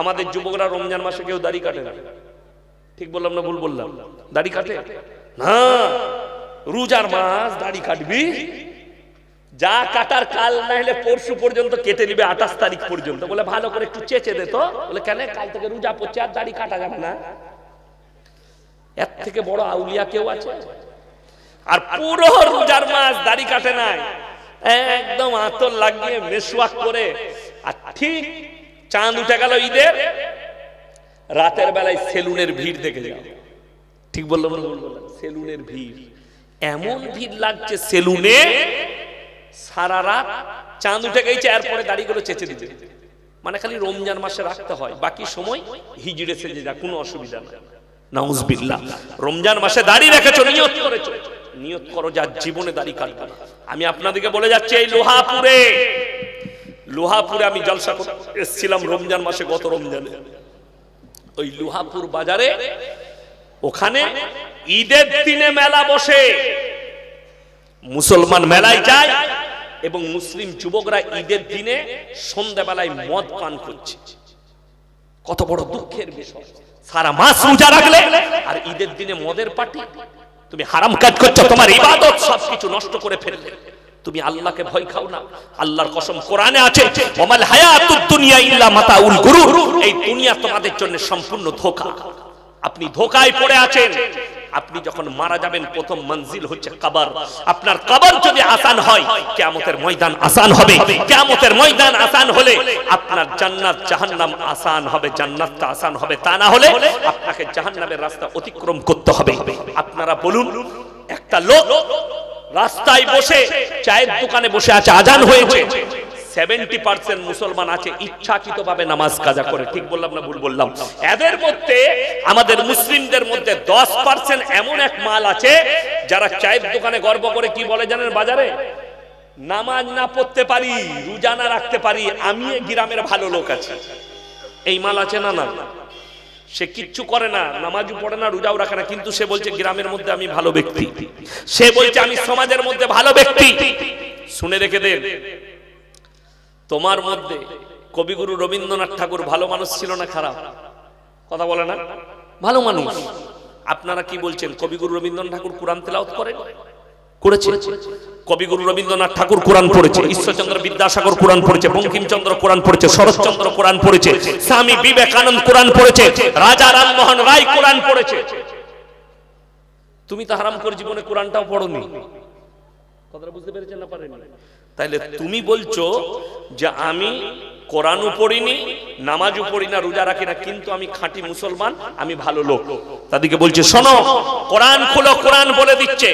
আমাদের যুবকরা রমজান মাসে কেউ দাড়ি কাটে না। ঠিক বললাম না ভুল বললাম? দাড়ি কাটে? না। রোজার মাস দাড়ি কাটবি। যা কাটার কাল না হলে পরশু পর্যন্ত কেটে নিবে, আঠাশ তারিখ পর্যন্ত। বলে ভালো করে একটু চেঁচে দে তো। বলে কেন কাল থেকে রোজা পড়ছে আর দাড়ি কাটা যাবে না? এর থেকে বড় আউলিয়া কেউ আছে? আর পুরো রোজার মাস দাড়ি কাটে নাই। একদম আতর লাগিয়ে মেসওয়াক করে। আর ঠিক চাঁদ উঠে গেল ঈদের। রাতের বেলায় সেলুনের ভিড় দেখে যাও। ঠিক বলল না সেলুনের ভিড়। এমন ভিড় লাগছে সেলুনে সারা রাত চাঁদ উঠে গেছে, এরপরে দাড়িগুলো চেঁচে দিতে। মানে খালি রমজান মাসে রাখতে হয়। বাকি সময় হিজড়ে সেজে যা কোনো অসুবিধা নেই। নাউজবিল্লাহ। রমজান মাসে দাড়ি রেখেছো, নিয়ত করেছ। নিয়ত করো যা জীবনে দাড়ি কাটবে আমি আপনাদেরকে বলে যাচ্ছি, এই লোহাপুরে লোহাপুরে আমি জলসা এসেছিলাম রমজান মাসে গত রমজানে। ওই লোহাপুর বাজারে ওখানে ঈদের দিনে মেলা বসে। মুসলমান মেলায় যায় এবং মুসলিম যুবকরা ঈদের দিনে সন্ধ্যাবেলায় মদ পান করছে। কত বড় দুঃখের বিষয়। সারা মাস রোজা রাখলে আর ঈদের দিনে মদের পার্টি। তুমি হারাম কাজ করছ, তোমার ইবাদত সবকিছু নষ্ট করে ফেললে। তুমি আল্লাহকে ভয় খাও না। আল্লাহর কসম কোরআনে আছে, ওমাল হায়াতুদ দুনিয়া ইল্লা মাতাউল গুরুর। এই দুনিয়া তোমাদের জন্য সম্পূর্ণ ধোঁকা। আপনি ধোকায় পড়ে আছেন। আপনি যখন মারা যাবেন, প্রথম মঞ্জিল হচ্ছে কবর। আপনার কবর যদি আসান হয়, কিয়ামতের ময়দান আসান হবে। কিয়ামতের ময়দান আসান হলে আপনার জান্নাত জাহান্নাম আসান হবে, জান্নাতটা আসান হবে। তা না হলে আপনাকে জাহান্নামের রাস্তা অতিক্রম করতে হবে। আপনারা বলুন, একটা লোক রাস্তায় বসে, চায়ের দোকানে বসে আছে, আজান হয়েছে। সেভেন্টি পার্সেন্ট মুসলমান আছে ইচ্ছাকৃত ভাবে নামাজ কাজা করে। ঠিক বললাম না ভুল বললাম? এদের মধ্যে, আমাদের মুসলিমদের মধ্যে দশ পার্সেন্ট এমন এক মাল আছে, যারা চায়ের দোকানে গর্ব করে, কি বলে জানেন বাজারে? নামাজ না পড়তে পারি, রোজা না রাখতে পারি আমি গ্রামের ভালো লোক আছে। এই মাল আছে না না? সে কিচ্ছু করে না, নামাজও পড়ে না, রোজাও রাখে না, কিন্তু সে বলছে, গ্রামের মধ্যে আমি ভালো ব্যক্তি। সে বলছে, আমি সমাজের মধ্যে ভালো ব্যক্তি। শুনে রেখে দেন, তোমার মধ্যে কবিগুরু রবীন্দ্রনাথ ঠাকুর ভালো মানুষ ছিল না খারাপ? কথা বলে না, ভালো মানুষ। আপনারা কি বলছেন, কবিগুরু রবীন্দ্রনাথ ঠাকুর কোরআন তেলাওয়াত করেন? করেছে। কবিগুরু রবীন্দ্রনাথ ঠাকুর কোরআন পড়েছে, ঈশ্বরচন্দ্র বিদ্যাসাগর কোরআন পড়েছে, বঙ্কিমচন্দ্র কোরআন পড়েছে, শরৎচন্দ্র কোরআন পড়েছে, স্বামী বিবেকানন্দ কোরআন পড়েছে, রাজা রামমোহন রায় কোরআন পড়েছে। তুমি তো হারাম করে জীবনে কোরআনটাও পড়োনি। কথাটা বুঝতে পেরেছেন না পারেন তাইলে তুমি বলছো যে আমি কোরআনও পড়িনি, নামাজও পড়ি না, রোজা রাখি না, কিন্তু আমি খাঁটি মুসলমান, আমি ভালো লোক। তাদেরকে বলছে, শোনো, কোরআন খুলো, কোরআন বলে দিচ্ছে।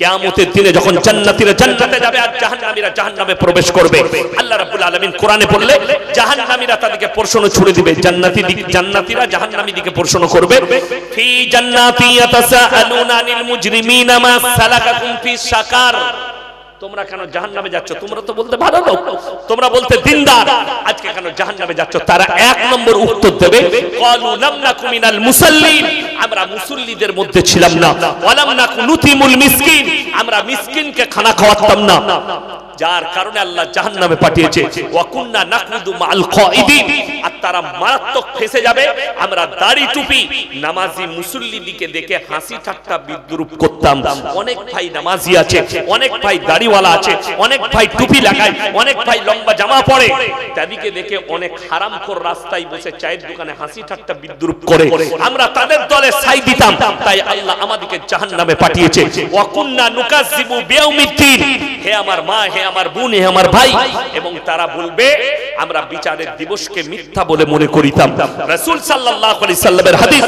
কিয়ামতের দিনে যখন জান্নাতীরা জান্নাতে যাবে আর জাহান্নামীরা জাহান্নামে প্রবেশ করবে, আল্লাহ রাব্বুল আলামিন কোরআনে বললে, জাহান্নামীরা তাদেরকে প্রশ্ন ছুড়ে দিবে, জান্নাতি দিক জান্নাতীরা জাহান্নামী দিকে প্রশ্ন করবে। ফি জান্নাতি ইয়াতাসাআলুনা আনিল মুজরিমিনা মা সালাকাকুম ফি সাকার তোমরা কেন জাহান নামে যাচ্ছ? তোমরা তো বলতে ভালো লোক তোমরা বলতে দিনদার। আজকে কেন জাহান নামে যাচ্ছ? তারা এক নম্বর উত্তর দেবে আমরা মুসল্লিদের মধ্যে ছিলাম না। ওয়ালাম নাকু নুতিমুল মিসকিন। আমরা মিসকিনকে খানা খাওয়াতাম না। যার কারণে আল্লাহ জাহান্নামে পাঠিয়েছে ওয়াকুন্না নাকুদু মাল আর তারা মারাত্মক ফেসে যাবে। আমরা দাড়ি টুপি, নামাজি মুসল্লি দিকে দেখে হাসি ঠাট্টা বিদ্রুপ করতাম। অনেক ভাই নামাজি আছে, অনেক ভাই দাড়িওয়ালা আছে, অনেক ভাই টুপি লাগায়, অনেক ভাই লম্বা জামা পরে। তাদেরকে দেখে অনেক হারামখোর রাস্তায় বসে চায়ের দোকানে হাসি ঠাট্টা বিদ্রুপ করে। আমরা তাদের দলে সাই দিতাম, তাই আল্লাহ আমাদেরকে জাহান্নামে পাঠিয়েছে। ওয়াকুন্না নুকাজ্জিবু বিয়াউমিদ্দিন। হে আমার মা, হে আমার বোন, হে আমার ভাই। এবং তারা বলবে, আমরা বিচারের দিবসকে মিথ্যা বলে মনে করিতাম। রাসূল সাল্লাল্লাহু আলাইহি সাল্লামের হাদিস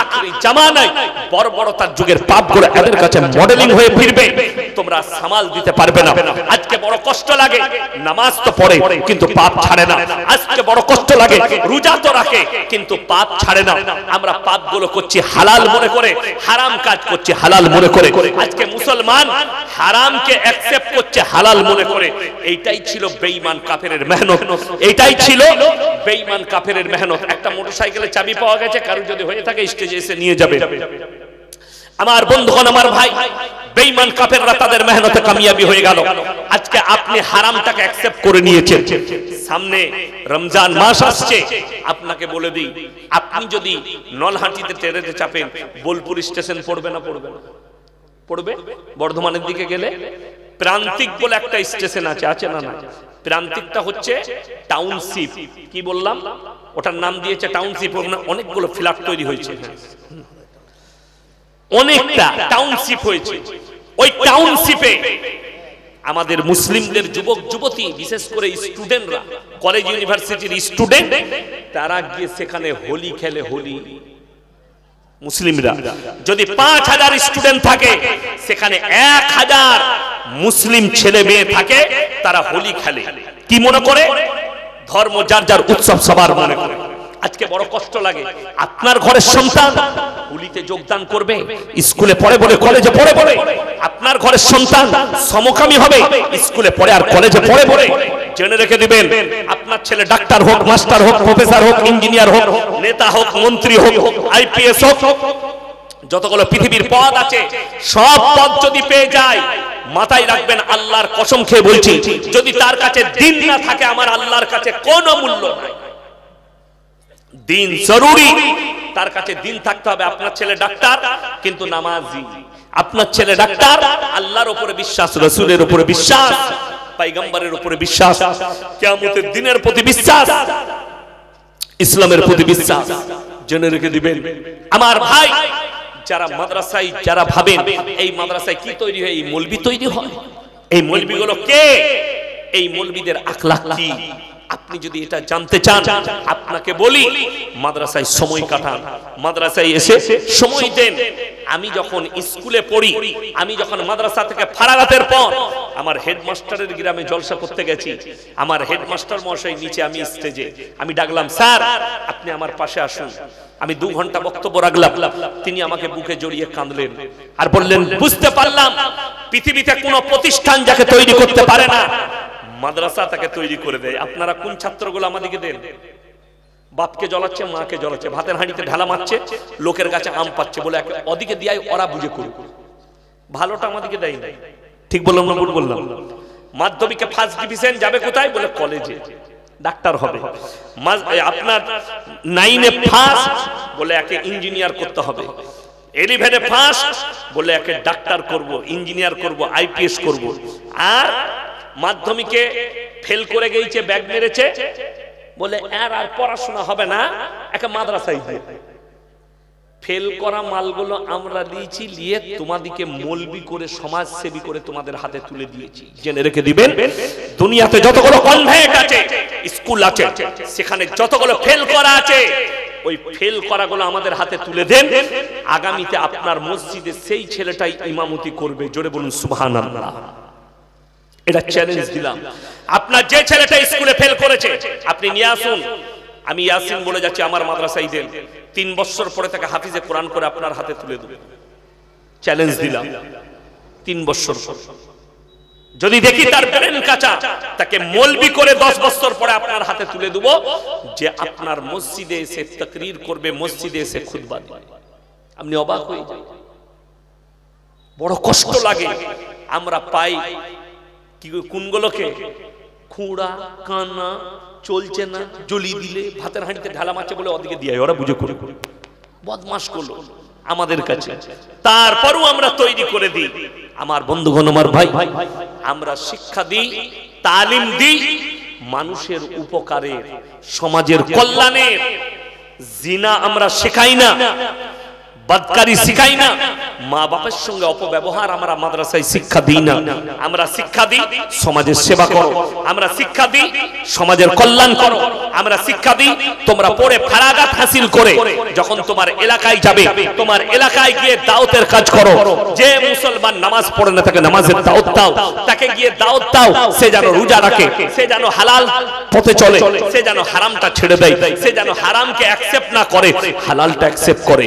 আখরি জামানায় বড় বড় তার যুগের পাপগুলো এদের কাছে মডেলিং হয়ে ফিরবে। তোমরা সামাল দিতে পারবে না। আজকে বড় কষ্ট লাগে। নামাজ তো পড়ে, কিন্তু পাপ ছাড়ে না। আজকে বড় কষ্ট লাগে। রোজা তো রাখে, কিন্তু পাপ ছাড়ে না। আমরা পাপগুলো করছি হালাল মনে করে, হারাম কাজ করছি হালাল মনে করে। আজকে মুসলমান হারামকে অ্যাকসেপ্ট করছে হালাল মনে করে। এইটাই ছিল বেঈমান কাফেরের মেহনত। এইটাই ছিল বেঈমান কাফেরের মেহনত। একটা মোটরসাইকেলের চাবি পাওয়া গেছে কারও যদি হয়ে থাকে স্টেজে এসে নিয়ে যাবে। আমার বন্ধুগণ, আমার ভাই, বেঈমান কাফেররা তাদের মেহনতে কামিয়াবি হয়ে গেল। আজকে আপনি হারামটাকে অ্যাকসেপ্ট করে নিয়েছেন। সামনে রমজান মাস আসছে। আপনাকে বলে দিই, আপনি যদি নলহাটিতে ট্রেনেতে চাপেন, বোলপুর স্টেশন পড়বে না পড়বে? না পড়বে? বর্ধমানের দিকে গেলে? প্রান্তিক বলে একটা স্টেশন আছে আছে না না? প্রান্তিকটা হচ্ছে টাউনশিপ কি বললাম? ওটার নাম দিয়েছে টাউনশিপ ওখানে অনেকগুলো ফ্ল্যাট তৈরি হয়েছে। হ্যাঁ। অনেকটা টাউনশিপ হয়েছে। ওই টাউনশিপে আমাদের মুসলিমদের যুবক, যুবতী, বিশেষ করে স্টুডেন্টরা কলেজ ইউনিভার্সিটির স্টুডেন্ট তারা গিয়ে সেখানে হোলি খেলে হোলি। মুসলিমরা। যদি পাঁচ হাজার স্টুডেন্ট থাকে সেখানে এক হাজার মুসলিম ছেলে মেয়ে থাকে তারা হোলি খেলে। কি মনে করে? ধর্ম যার যার উৎসব সবার মনে করে। আজকে বড় কষ্ট লাগে। আপনার ঘরের সন্তান হোলিতে যোগদান করবে স্কুলে পড়ে বলে কলেজে পড়ে বলে। আপনার ঘরের সন্তান সমকামী হবে স্কুলে পড়ে আর কলেজে পড়ে। বলে। জেনে রেখে দিবেন, আপনার ছেলে ডাক্তার হোক, মাস্টার হোক, প্রফেসর হোক, ইঞ্জিনিয়ার হোক, নেতা হোক, মন্ত্রী হোক, আইপিএস হোক, যতগুলো পৃথিবীর পদ আছে, সব পদ যদি পেয়ে যায়, মাথায় রাখবেন আল্লাহর কসম খেয়ে বলছি, যদি তার কাছে দিন না থাকে, আমার আল্লাহর কাছে কোনো মূল্য নাই। দিন জরুরি, তার কাছে দিন থাকতে হবে, আপনার ছেলে ডাক্তার, কিন্তু নামাজি। আপনার ছেলে ডাক্তার, আল্লাহর উপরে বিশ্বাস, রসুলের উপরে বিশ্বাস। পাইগম্বরের উপরে বিশ্বাস, কিয়ামতের দিনের প্রতি বিশ্বাস, ইসলামের প্রতি বিশ্বাস। জেনে রেখে দিবেন, আমার ভাই, যারা মাদ্রাসায়, যারা ভাবেন, এই মাদ্রাসায় কি তৈরি হয়? এই মলবি তৈরি হয়। এই মলবিগুলো কে? এই মলবিদের আখলাখ কি? আপনি যদি এটা জানতে চান, আপনাকে বলি, মাদ্রাসায় সময় কাটান। মাদ্রাসায় এসে সময় দেন। আমি যখন স্কুলে পড়ি, আমি যখন মাদ্রাসা থেকে ফারাগাতের পর আমার হেডমাস্টারের গ্রামে জলসা করতে গেছি। আমার হেডমাস্টার মশাই নিচে আমি স্টেজে আমি ডাকলাম, স্যার, আপনি আমার পাশে আসুন। আমি দু ঘণ্টা বক্তব্য রাখলাম। তিনি আমাকে বুকে জড়িয়ে কাঁদলেন আর বললেন, বুঝতে পারলাম, পৃথিবীতে কোনো প্রতিষ্ঠান যাকে তৈরি করতে পারে না। মাদ্রাসা তাকে তৈরি করে দেয়। আপনারা কোন ছাত্রগুলো আমাদেরকে দেন? বাপকে জ্বলাচ্ছে, মাকে জ্বলাচ্ছে, ভাতের হাঁড়িতে ঢালা মারছে, লোকের কাছে আম পাচ্ছে বলে ওদিকে দিয়াই ওরা বুঝে করুক। ভালোটা আমাদেরকে দেয় নাই ঠিক বললাম না ভুল বললাম? মাধ্যমিকে ফার্স্ট ডিভিশন যাবে কোথায়? বলে কলেজে ডাক্তার হবে। আপনার নাইনে ফার্স্ট বলে একে ইঞ্জিনিয়ার করতে হবে। এলিভেনে ফার্স্ট বলে একে ডাক্তার করব ইঞ্জিনিয়ার করব আইপিএস করব। আর মাধ্যমিকে ফেল করে গেছে ব্যাগ মেরেছে, বলে আর আর পড়াশোনা হবে না, একে মাদ্রাসায় দিয়ে ফেল করা মালগুলো আমরা নিয়েছি নিয়ে তোমাদিকে মলবি করে সমাজ সেবী করে তোমাদের হাতে তুলে দিয়েছি। জেনে রেখে দিবেন, দুনিয়াতে যতগুলো কনভেন্ট আছে স্কুল আছে, সেখানে যতগুলো ফেল করা আছে, ওই ফেল করাগুলো আমাদের হাতে তুলে দেন। আগামীতে আপনার মসজিদে সেই ছেলেটাই ইমামতি করবে, জোরে বলুন, সুবহানাল্লাহ। এটা চ্যালেঞ্জ দিলাম। আপনার যে ছেলেটা স্কুলে ফেল করেছে, আপনি নিয়ে আসুন আমি ইয়াসিন বলে যাচ্ছি আমার মাদ্রাসায় দেন। তিন বছর পরে তাকে হাফিজে কোরআন করে আপনার হাতে তুলে দেব। চ্যালেঞ্জ দিলাম। তিন বছর যদি দেখি তার ব্রেন কাঁচা, তাকে মলবি করে দশ বছর পরে আপনার হাতে তুলে দেব যে আপনার মসজিদে এসে তকরির করবে, মসজিদে এসে খুদবা দিবে। আপনি অবাক হয়ে যান। বড় কষ্ট লাগে। আমরা পাই কি কোনগুলোকে? খুঁড়া কানা, চলছে না জলি দিলে, ভাতের হাঁড়িতে ঢালা মারছে বলে ওদিকে দিয়ে ওরা বুঝে করে বদমাস করল আমাদের কাছে। তারপরও আমরা তৈরি করে দিই। আমার বন্ধুগণ, আমার ভাই, আমরা শিক্ষা দিই, তালিম দিই, মানুষের উপকারে সমাজের কল্যাণের। জিনা আমরা শেখাই না। বদকারি শিখাই না। মা বাবার সঙ্গে অপব্যবহার আমরা মাদ্রাসায় শিক্ষা দিই না। আমরা শিক্ষা দিই সমাজের সেবা করো। আমরা শিক্ষা দিই সমাজের কল্যাণ করো। আমরা শিক্ষা দিই তোমরা পড়ে ফারাগাত হাসিল করে। যখন তোমার এলাকায় যাবে তোমার এলাকায় গিয়ে দাওতের কাজ করো। যে মুসলমান নামাজ পড়ে না তাকে নামাজের দাওয়াত দাও। তাকে গিয়ে দাওয়াত দাও। সে যেন রোজা রাখে সে যেন হালাল পথে চলে সে যেন হারামটা ছেড়ে দেয় সে যেন হারামকে অ্যাকসেপ্ট না করে। হালালটা অ্যাকসেপ্ট করে